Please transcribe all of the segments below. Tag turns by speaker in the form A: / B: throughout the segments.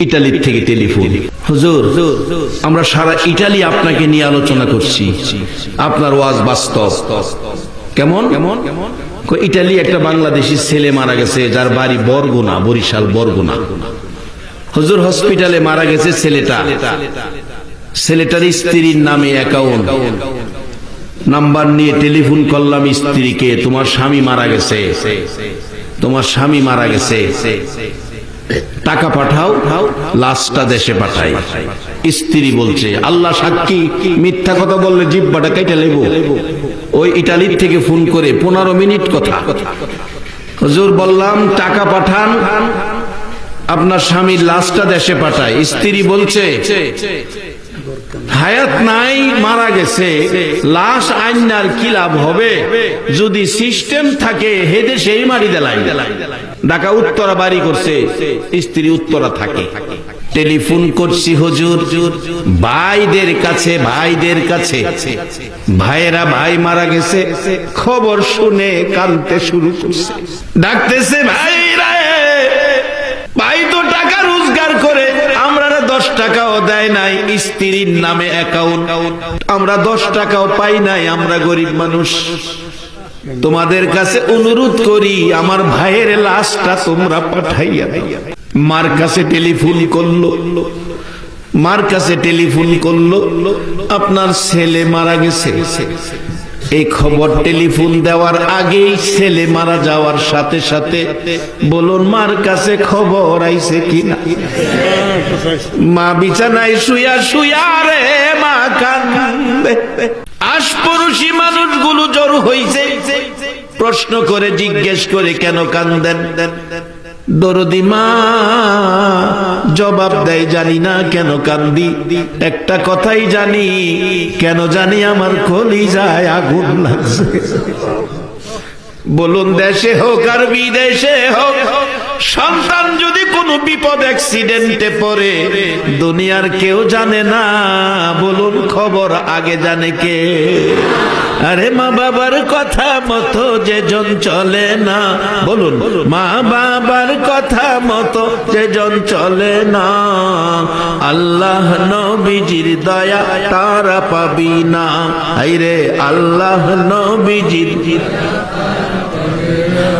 A: ইটালির থেকে টেলিফোন। হুজুর, আমরা সারা ইটালি আপনাকে নিয়ে আলোচনা করছি। আপনার ওয়াজ বাস্তব। কেমন? কেমন ইটালি একটা বাংলাদেশি ছেলে মারা গেছে, যার বাড়ি বরগুনা, বরিশাল বরগুনা। হুজুর, হসপিটালে মারা গেছে ছেলেটা। ছেলেটার স্ত্রীর নামে অ্যাকাউন্ট। নাম্বার নিয়ে টেলিফোন করলাম, স্ত্রীকে, তোমার স্বামী মারা গেছে। তোমার স্বামী মারা গেছে। টাকা পাঠাও, লাশটা দেশে পাঠাই। স্ত্রী বলছে, আল্লাহ সাক্ষী, মিথ্যা কথা বললে জিব্বাটা কেটে লেবো। ওই ইটালির থেকে ফোন করে, পনেরো মিনিট কথা। হজুর বললাম, টাকা পাঠান, আপনার স্বামীর লাশটা দেশে পাঠায় স্ত্রী বলছে হায়াত নাই, মারা গেছে। লাশ আইনার কি লাভ হবে? যদি সিস্টেম থাকে হেদে সেই মারি দেলাই। ঢাকা উত্তরা বাড়ি করছে, স্ত্রী উত্তরা থাকে। টেলিফোন করছি, হুজুর। ভাইদের কাছে ভাইদের কাছে। ভাইয়েরা ভাই মারা গেছে, খবর শুনে কানতে শুরু করছে। ডাকতেছে, ভাইরা ভাই তো টাকা রোজগার করে আমরা দশ টাকাও দেয় নাই, স্ত্রীর নামে অ্যাকাউন্ট আমরা দশ টাকাও পাই নাই, আমরা গরিব মানুষ। তোমাদের কাছে অনুরোধ করি, আমার ভাইয়ের লাশটা তোমরা পাঠাইয়া। মার কাছে টেলিফোন করল। মার কাছে টেলিফোন করল। আপনার ছেলে মারা গেছে। এই খবর টেলিফোন দেওয়ার আগেই ছেলে মারা যাওয়ার সাথে সাথে বলুন, মার কাছে খবর আইছে কিনা? মা বিছানায় শুয়া শুয়া রে, মা কান্দে। আশপরুষী মানুষগুলো জড়ো হইছে। প্রশ্ন করে, জিজ্ঞেস করে, কেন কান্দেন? দরদি মা জবাব দেয়, জানি না কেন কান্দি। একটা কথাই জানি, কেন জানি আমার কলি যায় আগুন লাগছে। বলুন, দেশে হোক আর বিদেশে হোক বিপদ অ্যাক্সিডেন্টে পড়ে। দুনিয়ার কেউ জানে না, বলুন খবর আগে জানে কে। আরে মা বাবার কথা মতো যে জন চলে না, বলুন মা বাবার কথা মতো যে জন চলে না। আল্লাহ নবীজির দয়া তারা পাবি না। আইরে আল্লাহ নবীজির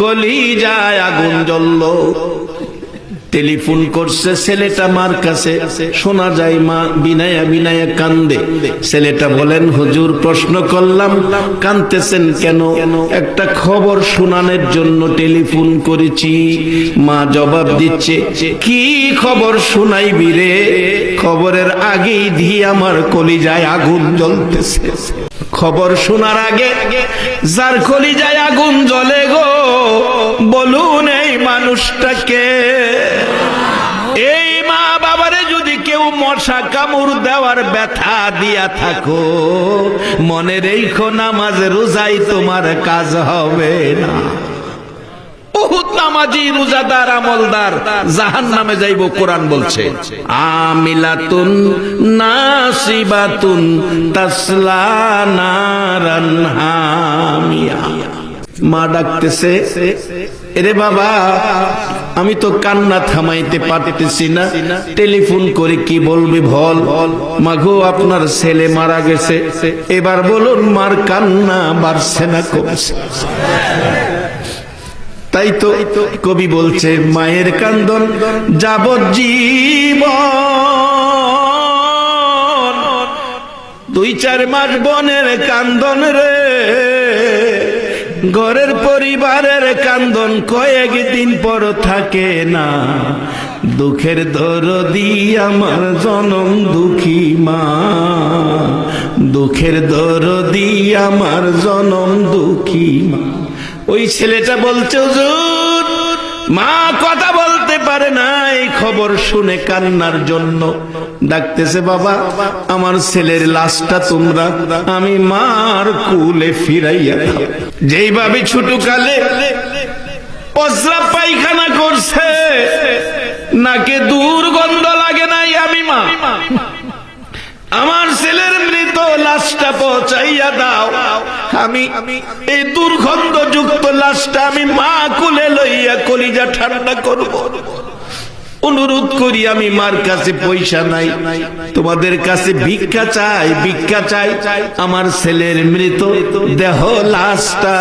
A: কলি যায় আগুন জ্বলল। টেলিফোন করছে, ছেলেটা মার কাছে। শোনা যায় মা বিনায়া বিনায়া কান্দে। ছেলেটা বলেন, হুজুর, প্রশ্ন করলাম, কানতেছেন কেন? একটা খবর শোনানোর জন্য টেলিফোন করেছি। মা জবাব দিচ্ছে, কি খবর শোনাইবি রে? খবরের আগেই দিয়ে আমার কলিজায় আগুন জ্বলতেছে। খবর শোনার আগে, যার কলিজায় আগুন জ্বলে গো, বলুন এই মানুষটাকে। এই মা বাবারে যদি কেউ মশা কামড় দেওয়ার ব্যথা দিয়া থাকো, মনে রেখো নামাজ রোজাই তোমার কাজ হবে না। নামাজি, রোজাদার, আমলদার জাহান নামে যাইব, কোরআন বলছে। আমিলাতুন নাসিবাতুন তাসলা নারান হামিয়া। মা ডাকতেছে, এরে বাবা, আমি তো কান্না থামাইতে পারতেছি না। টেলিফোন করে কি বলবে ভল মাঘো আপনার ছেলে মারা গেছে। এবার বলুন, মার কান্না বাড়ছে না কমছে। তাই তো কবি বলছে, মায়ের কান্দন যাবজ্জীবন দুই চার মাস বনের কান্দন রে। ঘরের পরিবারের কান্দন কয়েক দিন পর থাকে না। দুঃখের দরদি আমার জনম দুঃখী মা। দুঃখের দরদি আমার জনম দুঃখী মা। ওই ছেলেটা বলছে মা কথা বলতে পারে না। খবর শুনে কান্নার জন্য ডাকতেছে, বাবা, আমার ছেলের লাশটা তোমরা আমি মার কুলে ফিরাইয়া যেইভাবে ছোট কালে প্রস্রাব পায়খানা করছে, নাকে দুর্গন্ধ লাগে নাই আমি মা। আমার ছেলের মৃত লাশটা পচাইয়া দাও। আমি এই দুর্গন্ধ যুক্ত লাশটা আমি মা কুলে লইয়া কলিজা ঠান্ডা করব। অনুরোধ করি, আমি মার কাছে পয়সা নাই। তোমাদের কাছে ভিক্ষা চাই ভিক্ষা চাই। আমার ছেলের মৃত দেহ লাশটা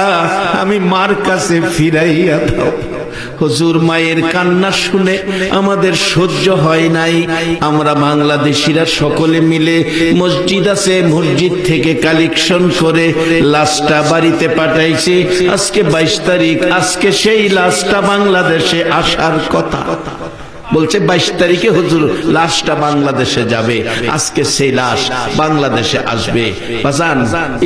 A: আমি মার কাছে ফিরাইয়া দাও। হুজুর, মায়ের কান্না শুনে আমাদের সহ্য হয় নাই। আমরা বাংলাদেশিরা সকলে মিলে মসজিদ আছে, মসজিদ থেকে কালেকশন করে লাশটা বাড়িতে পাঠাইছি। আজকে বাইশ তারিখ, আজকে সেই লাশটা বাংলাদেশে আসার কথা। বলছে, বাইশ তারিখে হুজুর লাশটা বাংলাদেশে যাবে। আজকে সেই লাশ বাংলাদেশে আসবে। বাজান,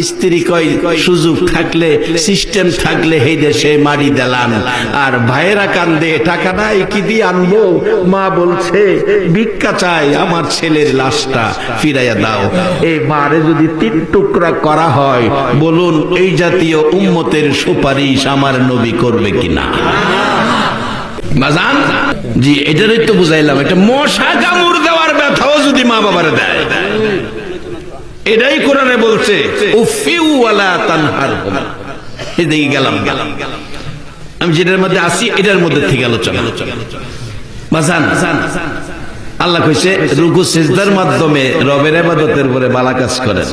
A: স্ত্রী কয়, সুযোগ থাকলে, সিস্টেম থাকলে এই দেশে মারি দিলাম আর ভাইয়েরা কান্দে, টাকা নাই, কি দিয়ে আনব? মা বলছে, ভিক্ষা চাই আমার ছেলের লাশটা, ফিরাইয়া দাও। এই মারে যদি তিন টুকরা করা হয়, বলুন, এই জাতীয় উম্মতের সুপারিশ আমার নবী করবে কিনা? বাজান? জি, এটারই তো বুঝাইলাম। এটা মশা কামড় দেওয়ার ব্যথাও যদি মা বাবারে দেয়। এটাই কোরআনে বলছে এদিকে গেলাম গেলাম। আমি যেটার মধ্যে আসি এটার মধ্যে থেকে আলোচনা। বাজান, আল্লাহ কইছে, রুকু, সিজদার মাধ্যমে রবের ইবাদতের পরে বালা কাজ করেন।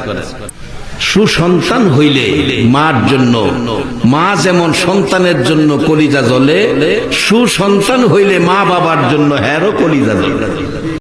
A: সুসন্তান হইলে মার জন্য, মা যেমন সন্তানের জন্য কলিজা জ্বলে, সুসন্তান হইলে মা বাবার জন্য হ্যারও কলিজা জ্বলে।